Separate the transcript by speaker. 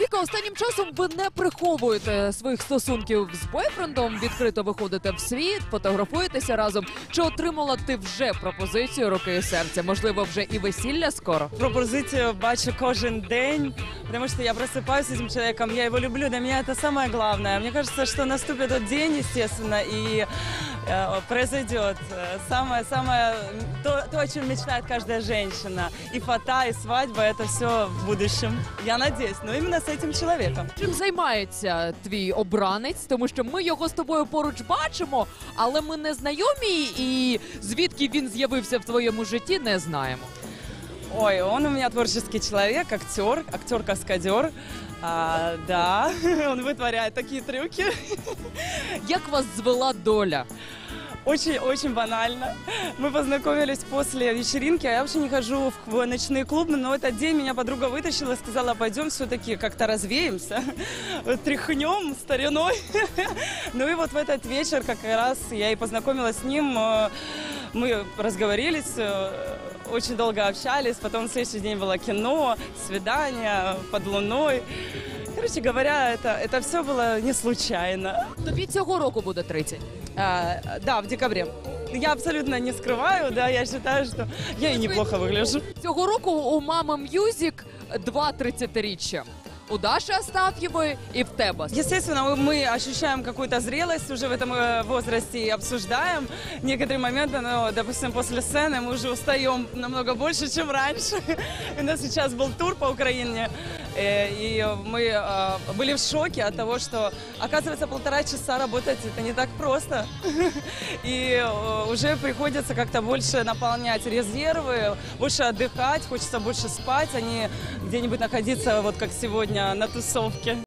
Speaker 1: Віка, останнім часом ви не приховуєте своїх стосунків з бойфрендом, відкрито виходите в світ, фотографуєтеся разом. Чи отримала ти вже пропозицію руки і серця? Можливо, вже і весілля скоро?
Speaker 2: Пропозицію бачу кожен день, потому что я просыпаюсь с этим человеком, я его люблю, для меня это самое главное. Мне кажется, что наступит тот день, естественно, и э, произойдет самое-самое, то, то, о чем мечтает каждая женщина. И фата, и свадьба, это все в будущем. Я надеюсь, но именно с этим человеком.
Speaker 1: Чим займається твій обранець? Тому що ми його з тобою поруч бачимо, але ми не знайомі, і звідки він з'явився в твоєму житті, не знаємо.
Speaker 2: Ой, он у меня творческий человек, актер, актер-каскадер. А, да, он вытворяет такие трюки.
Speaker 1: Як вас звела доля?
Speaker 2: Очень-очень банально. Мы познакомились после вечеринки, а я вообще не хожу в ночные клубы, но этот день меня подруга вытащила и сказала, пойдем все-таки как-то развеемся, тряхнем стариной. Ну и вот в этот вечер как раз я и познакомилась с ним, э, мы разговорились, э, очень долго общались, потом на следующий день было кино, свидание под луной. Короче говоря, это, это все было не случайно.
Speaker 1: Тобі цього року буде 30.
Speaker 2: А, да, в декабре. Я абсолютно не скрываю, да, я считаю, что я и неплохо выгляжу.
Speaker 1: Цього року у мами М'юзік два 30-річчя. У Даші Астаф'євої і в тебе.
Speaker 2: Естественно, мы ощущаем какую-то зрелость уже в этом э, возрасте и обсуждаем некоторые моменты, но, допустим, после сцены мы уже устаем намного больше, чем раньше. У нас сейчас был тур по Украине, э, и мы э, были в шоке от того, что, оказывается, полтора часа работать это не так просто. И э, уже приходится как-то больше наполнять резервы, больше отдыхать, хочется больше спать, а не где-нибудь находиться, вот как сегодня, на тусовке.